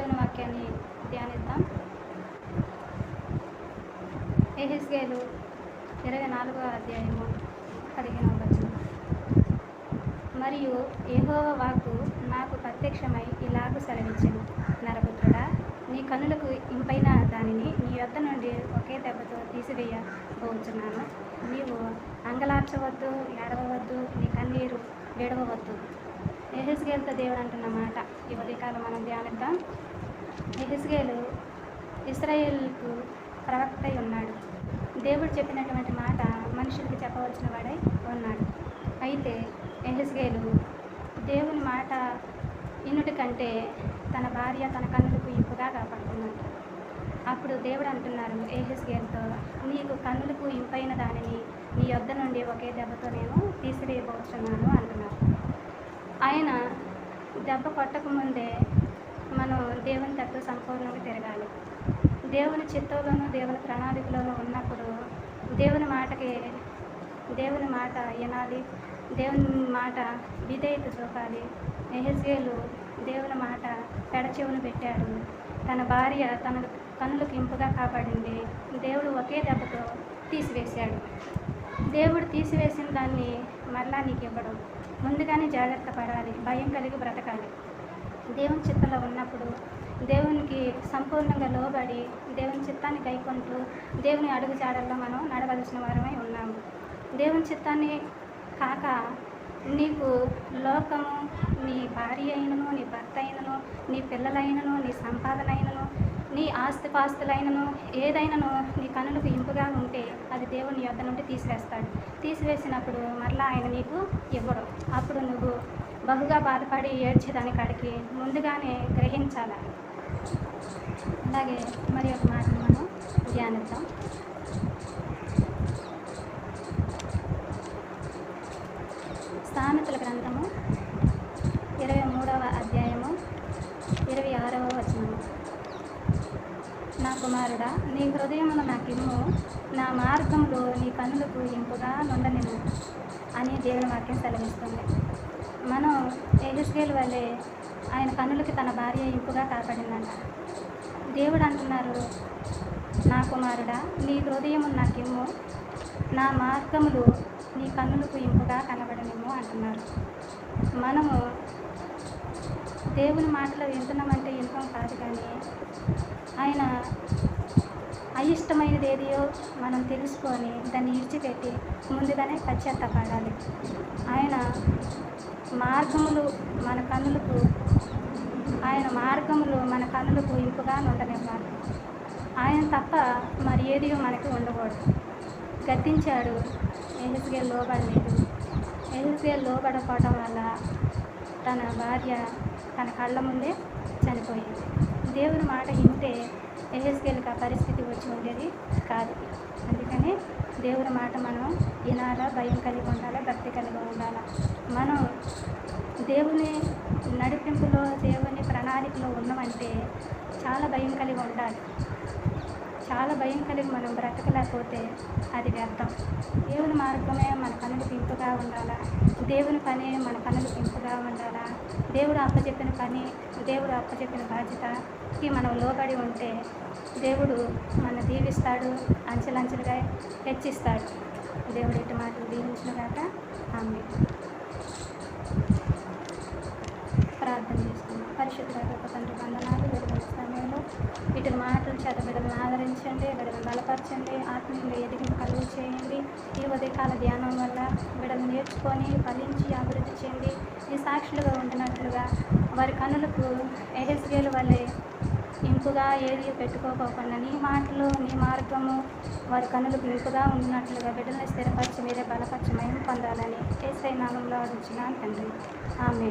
వాక్యాన్ని ధ్యానిద్దాం. ఎహెస్గేలు ఇరవై నాలుగో అధ్యాయము పదిహేనవ వచనం. మరియు ఏహోవ వాక్కు నాకు ప్రత్యక్షమై ఇలాగు సెలవిచ్చాను. నరపుత్రుడా నీ కనులకు ఇంపైన దానిని నీ యొద్ద నుండి ఒకే దెబ్బతో తీసివేయబోచున్నాను. నీవు అంగలార్చవద్దు ఏడవవద్దు నీ కన్నీరు విడవవద్దు. ఎహెస్గేల్తో దేవుడు అంటున్నమాట ఈ ఉదయకాలం మనం ధ్యానిద్దాం. ఎహెస్గేలు ఇస్రాయేల్కు ప్రవక్త ఉన్నాడు. దేవుడు చెప్పినటువంటి మాట మనుషులకి చెప్పవలసిన వాడై ఉన్నాడు. అయితే ఎహెస్గేలు దేవుని మాట ఇన్నుటి కంటే తన భార్య తన కన్నులకు ఇంపుగా కాపాడుకున్నాడు అప్పుడు దేవుడు అంటున్నారు ఏహెస్గేల్తో నీకు కన్నులకు ఇంపైన దానిని నీ యొద్ద నుండి ఒకే దెబ్బతో నేను తీసివేయబోతున్నాను అంటున్నారు దెబ్బ కొట్టకముందే మనం దేవుని దగ్గర సంపూర్ణంగా తిరగాలి. దేవుని చిత్తంలోనూ దేవుని ప్రణాళికలోనూ ఉన్నప్పుడు దేవుని మాటకి దేవుని మాట వినాలి. దేవుని మాట విధేయత చూపాలి. ఎహెస్గేలు దేవుని మాట పెడచెవును పెట్టాడు. తన భార్య తన కన్నులకు ఇంపుగా కాపాడింది. దేవుడు ఒకే దెబ్బతో తీసివేశాడు. దేవుడు తీసివేసిన దాన్ని మరలా నీకు ఇవ్వడం ముందుగానే జాగ్రత్త పడాలి భయం కలిగి బ్రతకాలి. దేవుని చిత్తంలో ఉన్నప్పుడు దేవునికి సంపూర్ణంగా లోబడి దేవుని చిత్తాన్ని కైకొంటూ దేవుని అడుగు జాడల్లో మనం నడవలసిన వారమై ఉన్నాము. దేవుని చిత్తాన్ని కాక నీకు లోకము నీ భార్య అయినను నీ భర్త అయినను నీ పిల్లలైనను నీ సంపాదన అయినను నీ ఆస్తిపాస్తులైనను ఏదైనను నీ కనులకు ఇంపుగా ఉంటే అది దేవుని యొద్ద నుండి తీసివేస్తాడు. తీసివేసినప్పుడు మరలా ఆయన నీకు ఇవ్వడు. అప్పుడు నువ్వు బహుగా బాధపడి ఏడ్చేదాని కాడికి ముందుగానే గ్రహించాలి? అలాగే మరి ఒక మాట మనం ధ్యానిద్దాం. సామెతల గ్రంథము ఇరవై మూడవ అధ్యాయము ఇరవై ఆరవ వచనము నా కుమారుడా నీ హృదయమును నాకిమ్ము. నా మార్గంలో నీ కన్నులకు ఇంపుగా నుండనిమ్ము అని దేవుని వాక్యం సెలవిస్తుంది. మనం ఎగుస్కేల్ వల్లే ఆయన కన్నులకి తన భార్య ఇంపుగా కాపాడిందంట. దేవుడు అంటున్నారు నా కుమారుడా నీ హృదయము నాకిమ్ము. నా మార్గములు నీ కన్నులకు ఇంపుగా కనబడనిమ్ము అంటున్నారు. మనము దేవుని మాటలు వింటున్నామంటే వింటాం కాదు కానీ ఆయన అయిష్టమైనది ఏదియో మనం తెలుసుకొని దాన్ని ఇడిచిపెట్టి ముందుగానే పశ్చాత్తపడాలి. ఆయన మార్గములు మన కన్నులకు ఆయన మార్గములు మన కన్నులకు ఇంపుగా ఉండనివ్వాలి. ఆయన తప్ప మరి ఏదియో మనకి ఉండకూడదు. గద్దించాడు ఎహెస్గేల్ లోబడలేదు ఎహెస్గేల్ లోబడకపోవడం వల్ల తన భార్య తన కళ్ళ ముందే చనిపోయింది. దేవుని మాట వింటే ఎహెస్గేల్కి ఆ పరిస్థితి వచ్చి ఉండేది కాదు. అందుకని దేవుని మాట మనం వినాలా భయం కలిగి ఉండాలా భక్తి కలిగి ఉండాలా? మనం దేవుని నడిపింపులో దేవుని ప్రణాళికలో ఉన్నామంటే చాలా భయం కలిగి ఉండాలి. చాలా భయం కలిగి మనం బ్రతకలేకపోతే అది వ్యర్థం. దేవుని మార్గమే మన పనులు పింపుగా ఉండాలా? దేవుని పని మన పనులు పింపుగా ఉండాలా? దేవుడు అప్పచెప్పిన పని దేవుడు అప్పచెప్పిన బాధ్యత బాధ్యతకి మనం లోబడి ఉంటే దేవుడు మన దీవిస్తాడు అంచెలంచెలుగా హెచ్చిస్తాడు. దేవుడు ఇటు మాటలు దీవించిన కాక ఆమె ప్రార్థన చేసుకుందాం. పరిశుద్ధ గొప్ప తండ్రి వందనాలు విడుదల సమయంలో ఇటు మాటలు చేత బిడ్డలను ఆదరించండి బిడ్డలను బలపరచండి ఆత్మీయులు ఎదిగింపు కలుగు చేయండి. ఈ ఉదయకాల ధ్యానం వల్ల బిడ్డలు నేర్చుకొని ఫలించి అభివృద్ధి చెంది ఈ సాక్షులుగా ఉండినట్లుగా వారి కనులకు ఎహెస్గేలు వల్లే ఇంపుగా ఏది పెట్టుకోకుండా నీ మాటలు నీ మార్గము వారి కన్నులకు ఇంపుగా ఉన్నట్లుగా బిడ్డలను స్థిరపరిచి మీరే బలపరచమైన పొందాలని ఏసై నామంలో అడుగుతున్నాను తండ్రి. ఆమె